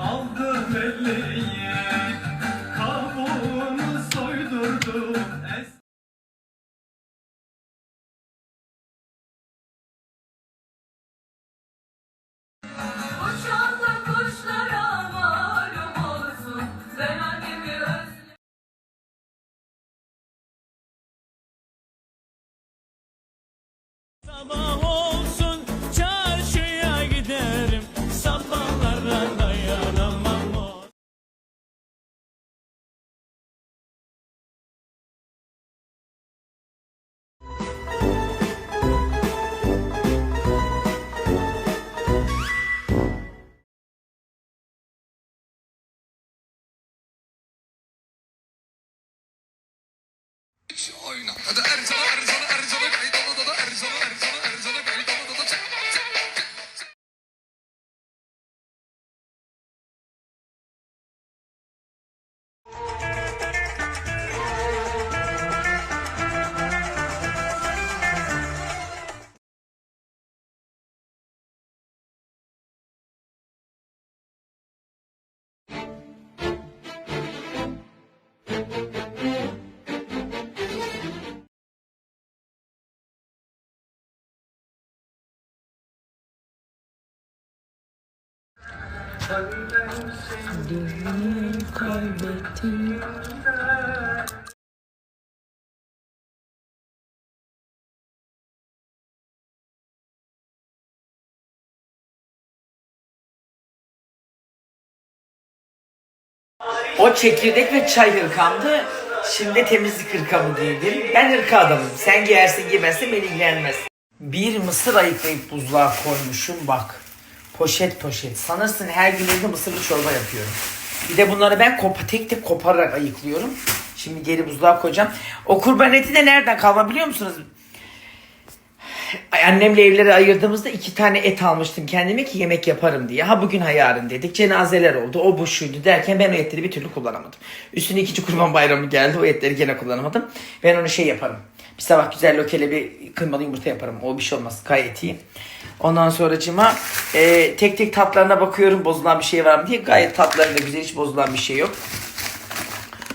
Aldım elliye Kabuğunu soydurdum es Uçan O çekirdek ve çay hırkamdı. Şimdi temizlik hırkamı giydim. Ben hırka adamım. Sen giyersin giymezsin beni ilgilenmez. Bir mısır ayıklayıp buzluğa koymuşum bak. Poşet poşet. Sanırsın her gün evde mısırlı çorba yapıyorum. Bir de bunları ben kopa, tek tek kopararak ayıklıyorum. Şimdi geri buzluğa koyacağım. O kurban eti de nereden kalma biliyor musunuz? Annemle evleri ayırdığımızda iki tane et almıştım kendime ki yemek yaparım diye. Ha bugün ha yarın dedik. Cenazeler oldu. O bu şuydu derken ben o etleri bir türlü kullanamadım. Üstüne ikinci kurban bayramı geldi. O etleri gene kullanamadım. Ben onu şey yaparım. Bir sabah güzel lokele bir kıymalı yumurta yaparım. O bir şey olmaz. Gayet iyi. Ondan sonracıma e, tek tek tatlarına bakıyorum bozulan bir şey var mı diye. Gayet tatları da güzel hiç bozulan bir şey yok.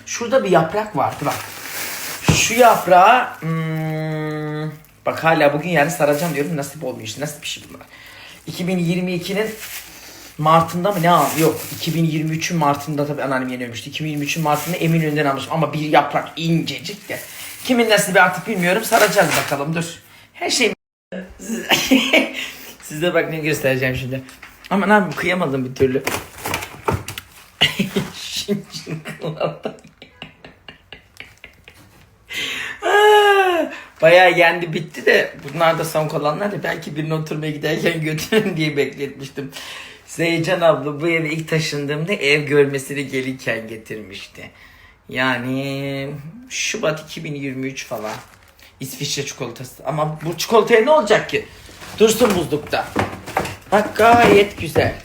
Şurada bir yaprak vardı bak. Şu yaprağı hmm, bak hala bugün yani saracağım diyorum nasip olmuyor işte nasıl bir şey bunlar. 2022'nin Mart'ında mı ne al? Yok 2023'ün Mart'ında tabii anneannem yeni ölmüştü. 2023'ün Mart'ında Eminönü'nden almışım ama bir yaprak incecik de. Kimin nasibi artık bilmiyorum saracağız bakalım dur. Her şey Size bak ne göstereceğim şimdi. Aman abi kıyamadım bir türlü. Kılavdan. Ah, Bayağı yendi bitti de bunlar da son kalanlar da belki birine oturmaya giderken götürün diye bekletmiştim. Zeycan abla bu eve ilk taşındığımda ev görmesini gelirken getirmişti. Yani Şubat 2023 falan. İsviçre çikolatası. Ama bu çikolataya ne olacak ki? Dursun buzlukta. Bak gayet güzel.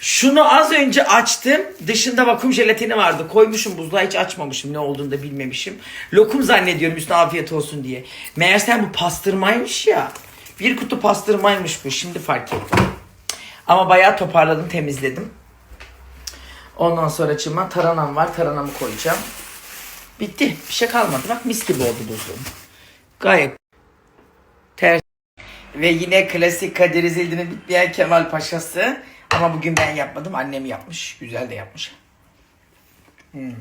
Şunu az önce açtım. Dışında vakum jelatini vardı. Koymuşum buzluğa hiç açmamışım. Ne olduğunu da bilmemişim. Lokum zannediyorum üstüne afiyet olsun diye. Meğersem bu pastırmaymış ya. Bir kutu pastırmaymış bu. Şimdi fark ettim. Ama bayağı toparladım temizledim. Ondan sonra çıma taranam var. Taranamı koyacağım. Bitti. Bir şey kalmadı. Bak mis gibi oldu buzluğum. Gayet ters. Ve yine klasik Kadir İzildi'nin bitmeyen Kemal Paşası. Ama bugün ben yapmadım. Annem yapmış. Güzel de yapmış. Hmm.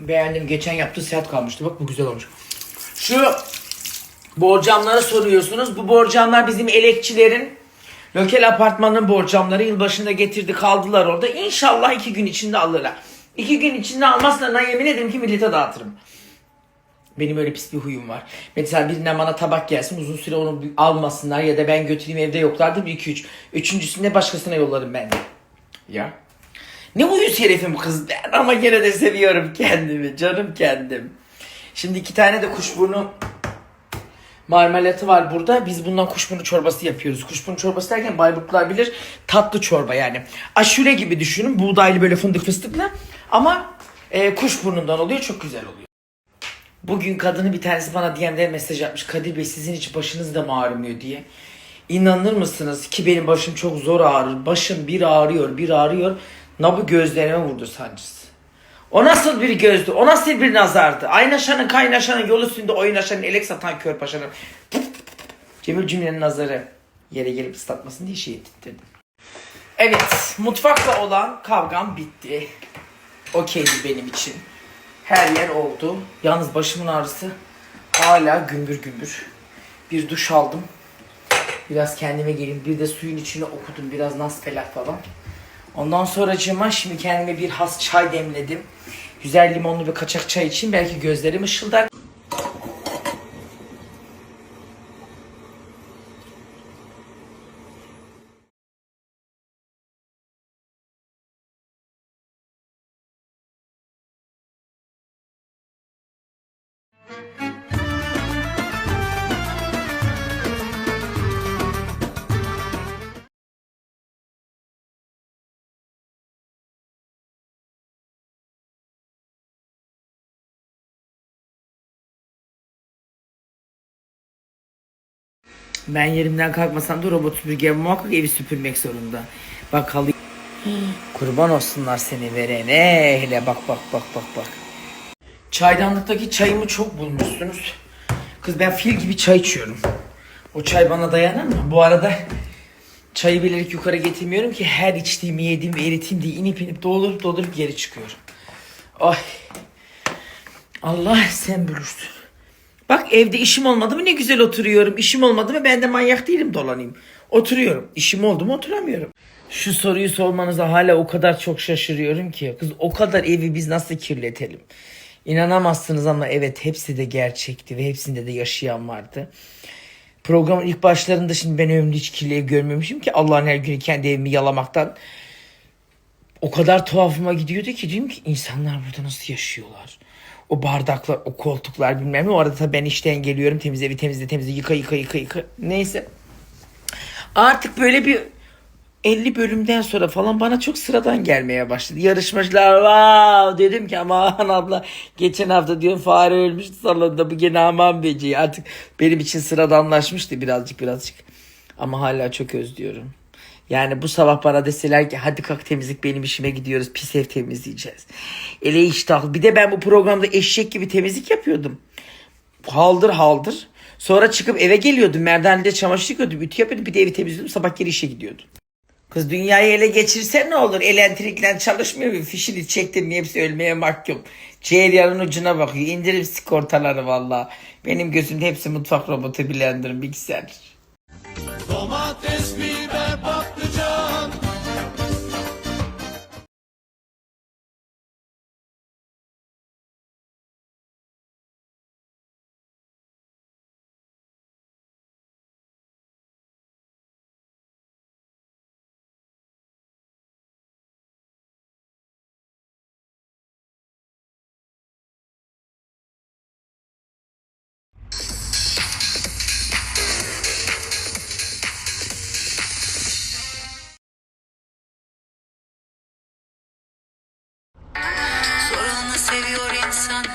Beğendim. Geçen yaptığı saat kalmıştı. Bak bu güzel olmuş. Şu borcamlara soruyorsunuz. Bu borcamlar bizim elekçilerin lokal apartmanın borcamları yılbaşında getirdi kaldılar orada. İnşallah iki gün içinde alırlar. İki gün içinde almazsa yemin ederim ki millete dağıtırım. Benim öyle pis bir huyum var. Mesela birinden bana tabak gelsin uzun süre onu bir almasınlar ya da ben götüreyim evde yoklardır 1 2 3. Üçüncüsünde başkasına yollarım ben de. Ya. Ne uyuz herifim kız ben ama yine de seviyorum kendimi. Canım kendim. Şimdi iki tane de kuşburnu marmelatı var burada. Biz bundan kuşburnu çorbası yapıyoruz. Kuşburnu çorbası derken Bayburtlular bilir tatlı çorba yani. Aşure gibi düşünün. Buğdaylı böyle fındık fıstıklı. Ama e, kuşburnundan oluyor. Çok güzel oluyor. Bugün kadını bir tanesi bana DM'de mesaj atmış. Kadir Bey sizin hiç başınız da mı ağrımıyor diye. İnanır mısınız ki benim başım çok zor ağrır. Başım bir ağrıyor bir ağrıyor. Nabı gözlerime vurdu sancısı. O nasıl bir gözdü? O nasıl bir nazardı? Aynaşanın kaynaşanın yol üstünde oynaşanın elek satan kör paşanın. Cemil cümlenin nazarı yere gelip ıslatmasın diye şey ettirdim. Evet mutfakla olan kavgam bitti. Okeydi benim için. Her yer oldu. Yalnız başımın ağrısı hala gümbür gümbür. Bir duş aldım. Biraz kendime geleyim. Bir de suyun içine okudum. Biraz nas falan. Ondan sonra şimdi kendime bir has çay demledim. Güzel limonlu bir kaçak çay için belki gözlerim ışıldar. Ben yerimden kalkmasam da robot süpürge muhakkak evi süpürmek zorunda. Bak halı... Kurban olsunlar seni verene. Hele bak bak bak bak bak. Çaydanlıktaki çayımı çok bulmuşsunuz. Kız ben fil gibi çay içiyorum. O çay bana dayanır mı? Bu arada çayı bilerek yukarı getirmiyorum ki her içtiğimi yediğimi eriteyim diye inip inip doldurup doldurup geri çıkıyorum. Ay. Allah sen bülürsün. Bak evde işim olmadı mı ne güzel oturuyorum. İşim olmadı mı ben de manyak değilim dolanayım. Oturuyorum. İşim oldu mu oturamıyorum. Şu soruyu sormanıza hala o kadar çok şaşırıyorum ki. Kız o kadar evi biz nasıl kirletelim? İnanamazsınız ama evet hepsi de gerçekti ve hepsinde de yaşayan vardı. Programın ilk başlarında şimdi ben ömrümde hiç kirli ev görmemişim ki Allah'ın her günü kendi evimi yalamaktan o kadar tuhafıma gidiyordu ki diyorum ki insanlar burada nasıl yaşıyorlar? O bardaklar, o koltuklar bilmem ne. O arada tabii ben işten geliyorum temiz evi temizle temizle yıka yıka yıka yıka. Neyse. Artık böyle bir 50 bölümden sonra falan bana çok sıradan gelmeye başladı. Yarışmacılar wow dedim ki aman abla geçen hafta diyorum fare ölmüştü salonda bu gene aman böceği. Artık benim için sıradanlaşmıştı birazcık birazcık. Ama hala çok özlüyorum. Yani bu sabah bana deseler ki hadi kalk temizlik benim işime gidiyoruz pis ev temizleyeceğiz. Ele iştahlı. Bir de ben bu programda eşek gibi temizlik yapıyordum. Haldır haldır. Sonra çıkıp eve geliyordum. Merdanede çamaşır yıkıyordum. Ütü yapıyordum. Bir de evi temizliyordum. Sabah geri işe gidiyordum. Kız dünyayı ele geçirsen ne olur? Elektrikler çalışmıyor mu? Fişini çektin hepsi ölmeye mahkum. Cereyanın ucuna bakıyor. İndirim sigortaları valla. Benim gözümde hepsi mutfak robotu blender bilgisayar. Domates, step up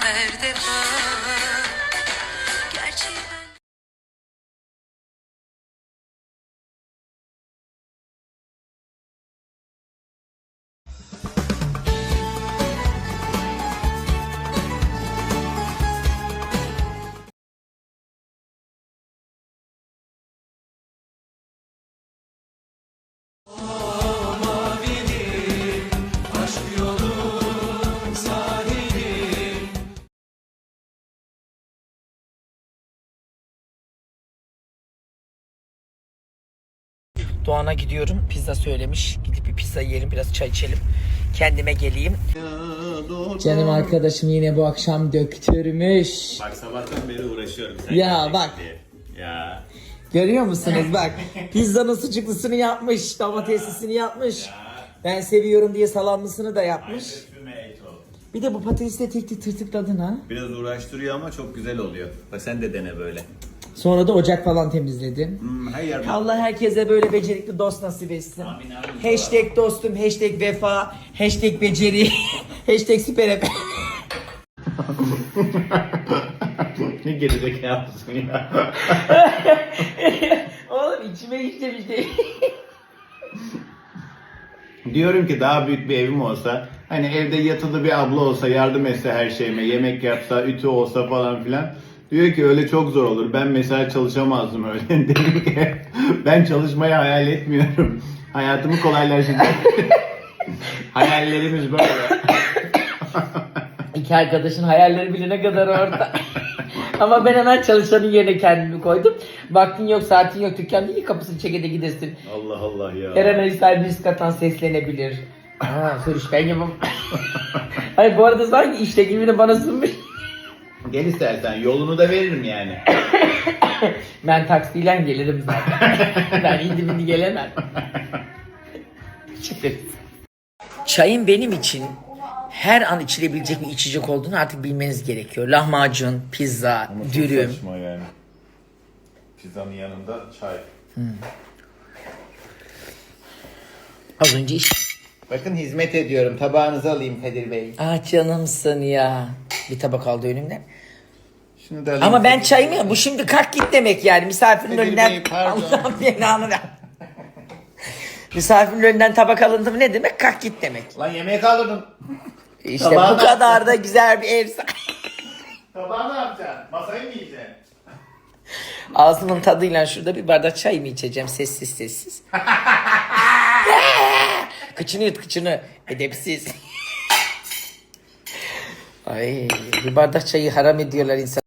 insan her Doğan'a gidiyorum. Pizza söylemiş. Gidip bir pizza yiyelim biraz çay içelim. Kendime geleyim. Canım arkadaşım yine bu akşam döktürmüş. Bak sabahtan beri uğraşıyorum. Sen Ya bak. diye. Ya. Görüyor musunuz bak. Pizzanın sucuklısını yapmış. Domateslisini yapmış. Ben seviyorum diye salamlısını da yapmış. Bir de bu patatesi de tek tek tırtıkladın ha. Biraz uğraştırıyor ama çok güzel oluyor. Bak sen de dene böyle. Sonra da ocak falan temizledin. Hmm, her yer Allah herkese böyle becerikli dost nasip etsin. Hashtag dostum, hashtag vefa, hashtag beceri, hashtag süper efe. ne gerizekalı ya. Oğlum içime işlemişti. Diyorum ki daha büyük bir evim olsa hani evde yatılı bir abla olsa yardım etse her şeyime yemek yapsa ütü olsa falan filan. Diyor ki öyle çok zor olur. Ben mesela çalışamazdım öyle. Dedim ki ben çalışmayı hayal etmiyorum. Hayatımı kolaylaştıracak. Hayallerimiz böyle. İki arkadaşın hayalleri bile ne kadar orada. Ama ben hemen çalışanın yerine kendimi koydum. Vaktin yok, saatin yok, dükkan değil kapısını çeke de gidesin. Allah Allah ya. Eren Ali sahibi üst kattan seslenebilir. Aa, soruş ben yapamam. Hayır bu arada sanki işte gibi de bana sunmuş. Gel istersen yolunu da veririm yani. Ben taksiyle gelirim zaten. ben indi bindi gelemem. Çayın benim için her an içilebilecek bir içecek olduğunu artık bilmeniz gerekiyor. Lahmacun, pizza, dürüm. Saçma yani. Pizzanın yanında çay. Az önce işte. Bakın hizmet ediyorum. Tabağınızı alayım Kadir Bey. Ah canımsın ya. Bir tabak aldı önümden. Şunu da alayım. Ama ben çayımı ya bu şimdi kalk git demek yani misafirin Kadir önünden Bey, pardon. Allah'ım belanı ver. Misafirin önünden tabak alındı mı ne demek? Kalk git demek. Lan yemeğe kaldırdım. İşte Tabağı bu da- kadar da güzel bir ev sahibi. Tabağı ne yapacaksın? Masayı mı yiyeceksin? Ağzımın tadıyla şurada bir bardak çay mı içeceğim sessiz sessiz. kıçını yut kıçını. Edepsiz. Ay bir bardak çayı haram ediyorlar insan.